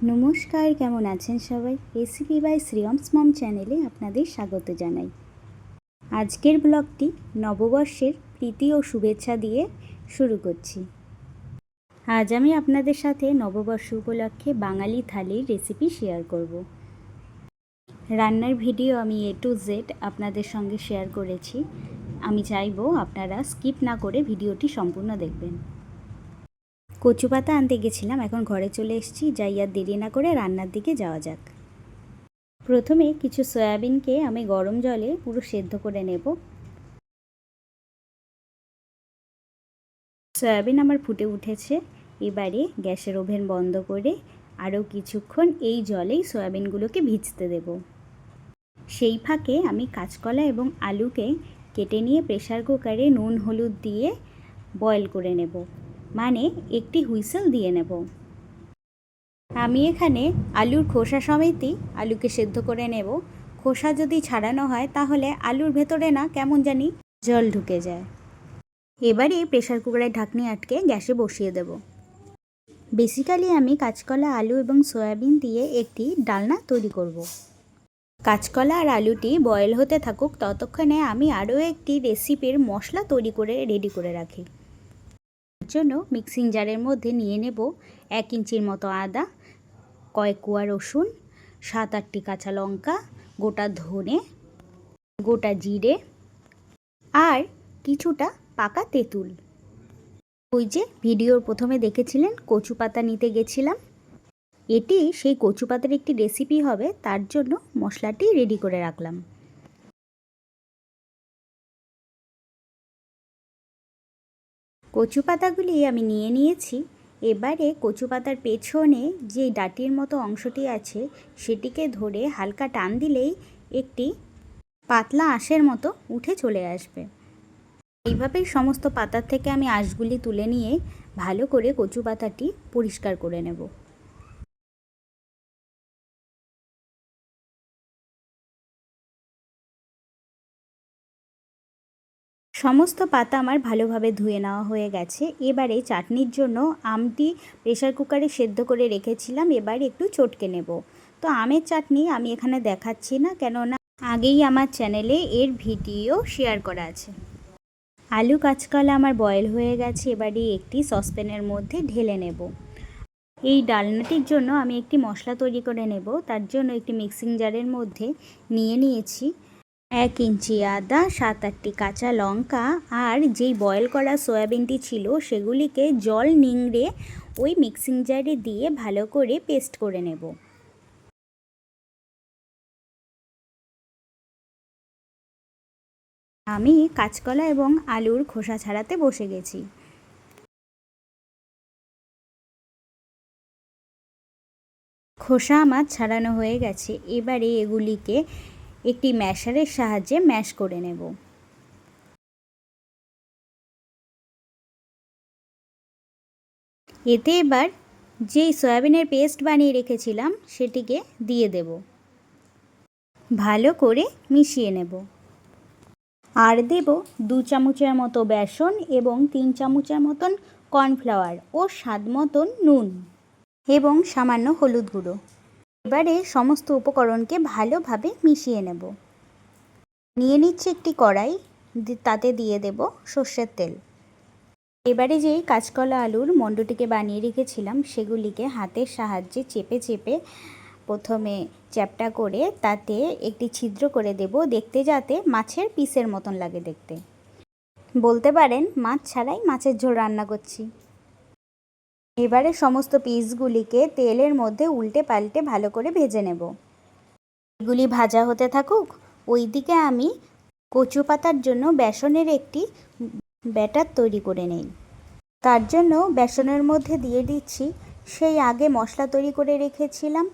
নমস্কার, কেমন আছেন সবাই? রেসিপি বাই শ্রীয়মস মম চ্যানেলে আপনাদের স্বাগত জানাই। আজকের ব্লগটি নববর্ষের প্রীতি ও শুভেচ্ছা দিয়ে শুরু করছি। আজ আমি আপনাদের সাথে নববর্ষ উপলক্ষে বাঙালি থালির রেসিপি শেয়ার করব। রান্নার ভিডিও আমি এ টু জেড আপনাদের সঙ্গে শেয়ার করেছি। আমি চাইব আপনারা স্কিপ না করে ভিডিওটি সম্পূর্ণ দেখবেন। কচু পাতা আনতে গেছিলাম, এখন ঘরে চলে এসেছি, যাই আর দেরি না করে রান্নার দিকে যাওয়া যাক। প্রথমে কিছু সয়াবিনকে আমি গরম জলে পুরো সেদ্ধ করে নেব। সয়াবিন আমার ফুটে উঠেছে, এবারে গ্যাসের ওভেন বন্ধ করে আরও কিছুক্ষণ এই জলেই সয়াবিনগুলোকে ভিজতে দেব। সেই ফাঁকে আমি কাঁচকলা এবং আলুকে কেটে নিয়ে প্রেশার কুকারে নুন, হলুদ দিয়ে বয়েল করে নেব। মানে একটি হুইসেল দিয়ে নেব। আমি এখানে আলুর খোসা সমেতই আলুকে সেদ্ধ করে নেব। খোসা যদি ছাড়ানো হয় তাহলে আলুর ভেতরে না কেমন জানি জল ঢুকে যায়। এবারে প্রেশার কুকারের ঢাকনি আটকে গ্যাসে বসিয়ে দেব। বেসিক্যালি আমি কাঁচকলা, আলু এবং সয়াবিন দিয়ে একটি ডালনা তৈরি করব। কাঁচকলা আর আলুটি বয়েল হতে থাকুক, ততক্ষণে আমি আরও একটি রেসিপির মশলা তৈরি করে রেডি করে রাখি। জন্য মিক্সিং জারের মধ্যে নিয়ে নেব এক ইঞ্চির মতো আদা, কয়েক কুয়া রসুন, সাত আটটি কাঁচা লঙ্কা, গোটা ধনে, গোটা জিরে আর কিছুটা পাকা তেঁতুল। ওই যে ভিডিওর প্রথমে দেখেছিলেন কচু পাতা নিতে গেছিলাম। এটি সেই কচু পাতার একটি রেসিপি হবে, তার জন্য মশলাটি রেডি করে রাখলাম। কচু পাতাগুলি আমি নিয়ে নিয়েছি। এবারে কচু পাতার পেছনে যে ডাটির মতো অংশটি আছে, সেটিকে ধরে হালকা টান দিলেই একটি পাতলা আঁশের মতো উঠে চলে আসবে। এইভাবেই সমস্ত পাতার থেকে আমি আঁশগুলি তুলে নিয়ে ভালো করে কচু পাতাটি পরিষ্কার করে নেব। সমস্ত পাতা আমার ভালোভাবে ধুয়ে নেওয়া হয়ে গেছে। এবারে চাটনির জন্য আমটি প্রেশার কুকারে সেদ্ধ করে রেখেছিলাম, এবার একটু চটকে নেব। তো আমের চাটনি আমি এখানে দেখাচ্ছি না, কেননা আগেই আমার চ্যানেলে এর ভিডিও শেয়ার করা আছে। আলু কাঁচকলা আমার বয়েল হয়ে গেছে, এবারে একটি সসপ্যানের মধ্যে ঢেলে নেব। এই ডালনাটির জন্য আমি একটি মশলা তৈরি করে নেব, তার জন্য একটি মিক্সিং জারের মধ্যে নিয়ে নিয়েছি। এক ইঞ্চি আদা, সাত আটটি কাঁচা লঙ্কা আর যেই বয়েল করা সয়াবিনটি ছিল সেগুলিকে জল নিংড়ে ওই মিক্সিং জারে দিয়ে ভালো করে পেস্ট করে নেব। আমি কাঁচকলা এবং আলুর খোসা ছাড়াতে বসে গেছি। খোসা আমার ছাড়ানো হয়ে গেছে। এবারে এগুলিকে একটি ম্যাশারের সাহায্যে ম্যাশ করে নেব। এতে এবার যেই সয়াবিনের পেস্ট বানিয়ে রেখেছিলাম, সেটিকে দিয়ে দেব। ভালো করে মিশিয়ে নেব। আর দেব দু চামচের মতো বেসন এবং তিন চামচের মতন কর্নফ্লাওয়ার ও স্বাদ মতন নুন এবং সামান্য হলুদ গুঁড়ো। এবারে সমস্ত উপকরণকে ভালোভাবে মিশিয়ে নেব। নিয়ে নিচ্ছে একটি কড়াই তাতে দিয়ে দেব সর্ষের তেল। এবারে যেই কাঁচকলা আলুর মণ্ডটিকে বানিয়ে রেখেছিলাম, সেগুলিকে হাতের সাহায্যে চেপে চেপে প্রথমে চ্যাপটা করে তাতে একটি ছিদ্র করে দেব, দেখতে যাতে মাছের পিসের মতন লাগে দেখতে। বলতে পারেন, মাছ ছাড়াই মাছের ঝোল রান্না করছি। এবারে সমস্ত পিসগুলিকে তেলের মধ্যে উল্টে পাল্টে ভালো করে ভেজে নেব। এগুলি ভাজা হতে থাকুক, ওইদিকে আমি কচু পাতার জন্য বেসনের একটি ব্যাটার তৈরি করে নেই। তার জন্য বেসনের মধ্যে দিয়ে দিচ্ছি সেই আগে মশলা তৈরি করে রেখেছিলাম।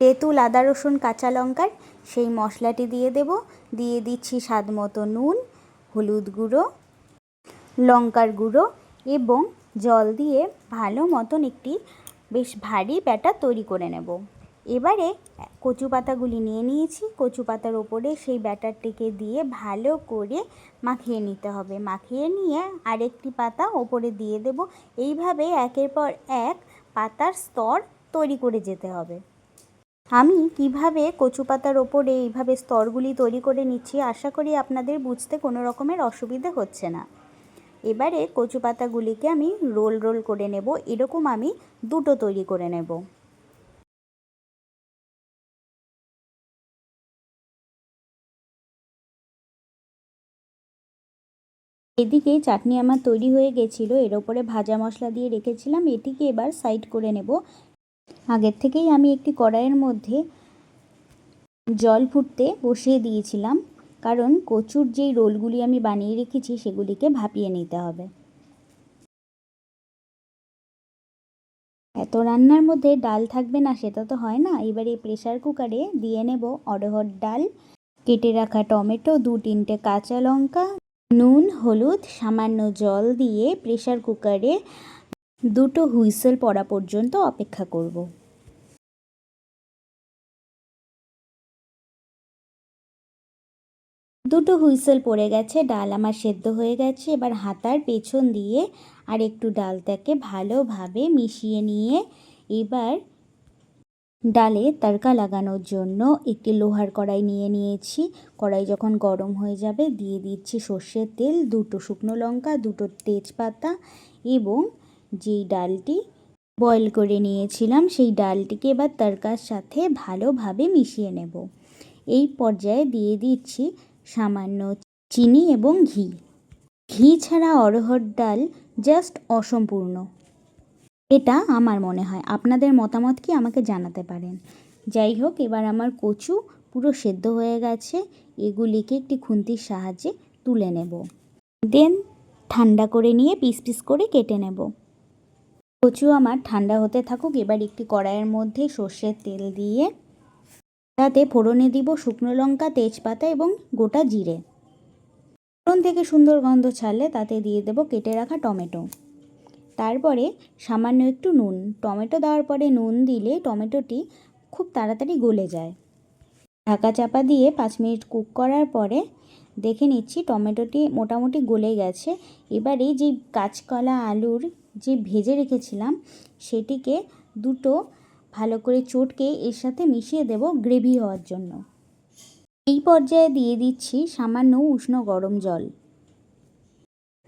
তেঁতুল, আদা, রসুন, কাঁচা লঙ্কার সেই মশলাটি দিয়ে দেব। দিয়ে দিচ্ছি স্বাদ মতো নুন, হলুদ গুঁড়ো, লঙ্কার গুঁড়ো এবং জল দিয়ে ভালো মতন একটি বেশ ভারী ব্যাটার তৈরি করে নেব। এবারে কচু পাতাগুলি নিয়ে নিয়েছি। কচু পাতার ওপরে সেই ব্যাটারটিকে দিয়ে ভালো করে মাখিয়ে নিতে হবে। মাখিয়ে নিয়ে আরেকটি পাতা ওপরে দিয়ে দেব। এইভাবে একের পর এক পাতার স্তর তৈরি করে যেতে হবে। আমি কীভাবে কচু পাতার ওপরে এইভাবে স্তরগুলি তৈরি করে নিচ্ছি আশা করি আপনাদের বুঝতে কোনো রকমের অসুবিধে হচ্ছে না। এবারে কচু পাতাগুলিকে আমি রোল রোল করে নেব। এরকম আমি দুটো তৈরি করে নেব। এদিকে চাটনি আমার তৈরি হয়ে গেছিল। এর ওপরে ভাজা মশলা দিয়ে রেখেছিলাম। এটিকে এবার সাইড করে নেব। আগের থেকেই আমি একটি কড়াইয়ের মধ্যে জল ফুটতে বসিয়ে দিয়েছিলাম। কারণ কচুর যেই রোলগুলি আমি বানিয়ে রেখেছি সেগুলিকে ভাপিয়ে নিতে হবে। এত রান্নার মধ্যে ডাল থাকবে না, সেটা তো হয় না। এবারে প্রেশার কুকারে দিয়ে নেব অড়হর ডাল, কেটে রাখা টমেটো দু তিনটে কাঁচা লঙ্কা, নুন, হলুদ, সামান্য জল দিয়ে প্রেশার কুকারে দুটো হুইসেল পড়া পর্যন্ত অপেক্ষা করব। দুটো হুইসেল পড়ে গেছে, ডাল আমার সেদ্ধ হয়ে গেছে। এবার হাতার পেছন দিয়ে আর একটু ডালটাকে ভালোভাবে মিশিয়ে নিয়ে এবার ডালে তড়কা লাগানোর জন্য একটি লোহার কড়াই নিয়ে নিয়েছি। কড়াই যখন গরম হয়ে যাবে, দিয়ে দিচ্ছি সর্ষের তেল, দুটো শুকনো লঙ্কা, দুটো তেজপাতা এবং যেই ডালটি বয়েল করে নিয়েছিলাম, সেই ডালটিকে এবার তড়কার সাথে ভালোভাবে মিশিয়ে নেব। এই পর্যায়ে দিয়ে দিচ্ছি সামান্য চিনি এবং ঘি। ঘি ছাড়া অরহর ডাল জাস্ট অসম্পূর্ণ। এটা আমার মনে হয়। আপনাদের মতামত কি আমাকে জানাতে পারেন। যাই হোক, এবার আমার কচু পুরো সেদ্ধ হয়ে গেছে। এগুলিকে একটি খুন্তির সাহায্যে তুলে নেব। দেন ঠান্ডা করে নিয়ে পিস পিস করে কেটে নেব। কচু আমার ঠান্ডা হতে থাকুক, এবার একটি কড়াইয়ের মধ্যে সর্ষের তেল দিয়ে তাতে ফোড়নে দিব শুকনো লঙ্কা, তেজপাতা এবং গোটা জিরে। ফোড়ন থেকে সুন্দর গন্ধ ছাড়লে তাতে দিয়ে দেব কেটে রাখা টমেটো। তারপরে সামান্য একটু নুন। টমেটো দেওয়ার পরে নুন দিলে টমেটোটি খুব তাড়াতাড়ি গলে যায়। ঢাকা চাপা দিয়ে পাঁচ মিনিট কুক করার পরে দেখে নিচ্ছি টমেটোটি মোটামুটি গলে গেছে। এবারে যে কাঁচকলা আলুর যে ভেজে রেখেছিলাম, সেটিকে দুটো ভালো করে চটকে এর সাথে মিশিয়ে দেব গ্রেভি হওয়ার জন্য। এই পর্যায়ে দিয়ে দিচ্ছি সামান্য উষ্ণ গরম জল।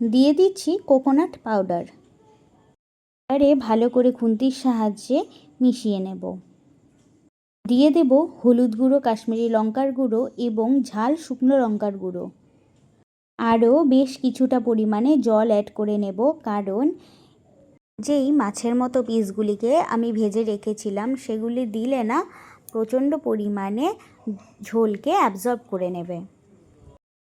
দিয়ে দিচ্ছি কোকোনাট পাউডার। এবারে ভালো করে খুন্তির সাহায্যে মিশিয়ে নেব। দিয়ে দেব হলুদ গুঁড়ো, কাশ্মীরি লঙ্কার গুঁড়ো এবং ঝাল শুকনো লঙ্কার গুঁড়ো। আরও বেশ কিছুটা পরিমাণে জল অ্যাড করে নেব, কারণ যেই মাছের মতো পিসগুলিকে আমি ভেজে রেখেছিলাম, সেগুলি দিলে না প্রচণ্ড পরিমাণে ঝোলকে অ্যাবজর্ব করে নেবে।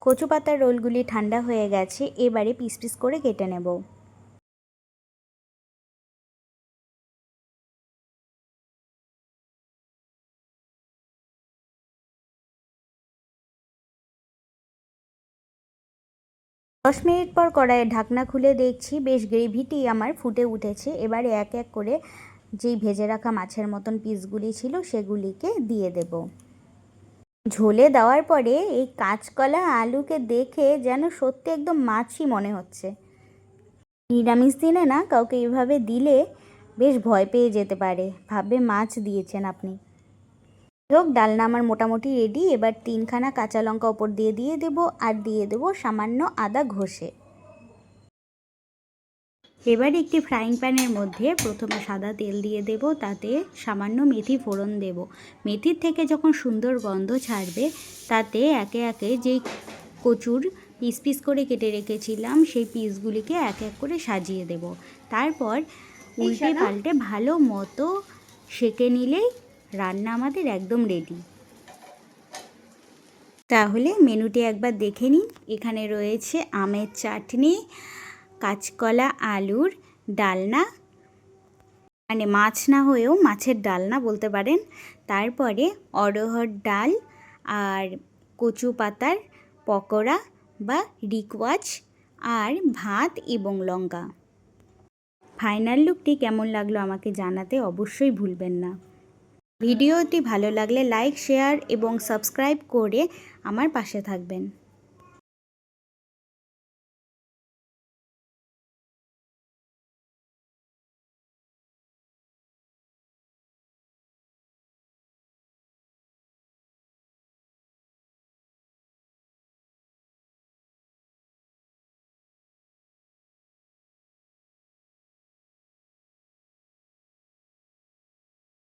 কচু পাতার রোলগুলি ঠান্ডা হয়ে গেছে, এবারে পিস পিস করে কেটে নেব। দশ মিনিট পর কড়াইয়ের ঢাকনা খুলে দেখছি বেশ গ্রেভিটি আমার ফুটে উঠেছে। এবারে এক এক করে যেই ভেজে রাখা মাছের মতন পিসগুলি ছিল সেগুলিকে দিয়ে দেব। ঝোলে দেওয়ার পরে এই কাঁচকলা আলুকে দেখে যেন সত্যি একদম মাছই মনে হচ্ছে। নিরামিষ দিনে না কাউকে এভাবে দিলে বেশ ভয় পেয়ে যেতে পারে। ভাববে মাছ দিয়েছেন আপনি। হোক ডালনা আমার মোটামুটি রেডি এবার তিনখানা কাঁচা লঙ্কা ওপর দিয়ে দিয়ে দেব আর দিয়ে দেব সামান্য আদা ঘষে। এবার একটি ফ্রাইং প্যানের মধ্যে প্রথমে সাদা তেল দিয়ে দেব তাতে সামান্য মেথি ফোড়ন দেব। মেথির থেকে যখন সুন্দর গন্ধ ছাড়বে তাতে একে একে যেই কচুর পিস পিস করে কেটে রেখেছিলাম সেই পিসগুলিকে এক এক করে সাজিয়ে দেব। তারপর উল্টে পাল্টে ভালো মতো সেঁকে নিলেই রান্না আমাদের একদম রেডি তাহলে মেনুটি একবার দেখে নিন। এখানে রয়েছে আমের চাটনি, কাঁচকলা আলুর ডালনা মানে মাছ না হয়েও মাছের ডালনা বলতে পারেন। তারপরে অরহর ডাল আর কচু পাতার পকোড়া বা রিকওয়াচ আর ভাত এবং লঙ্কা। ফাইনাল লুকটি কেমন লাগল আমাকে জানাতে অবশ্যই ভুলবেন না। ভিডিওটি ভালো লাগলে লাইক শেয়ার এবং সাবস্ক্রাইব করে আমার পাশে থাকবেন।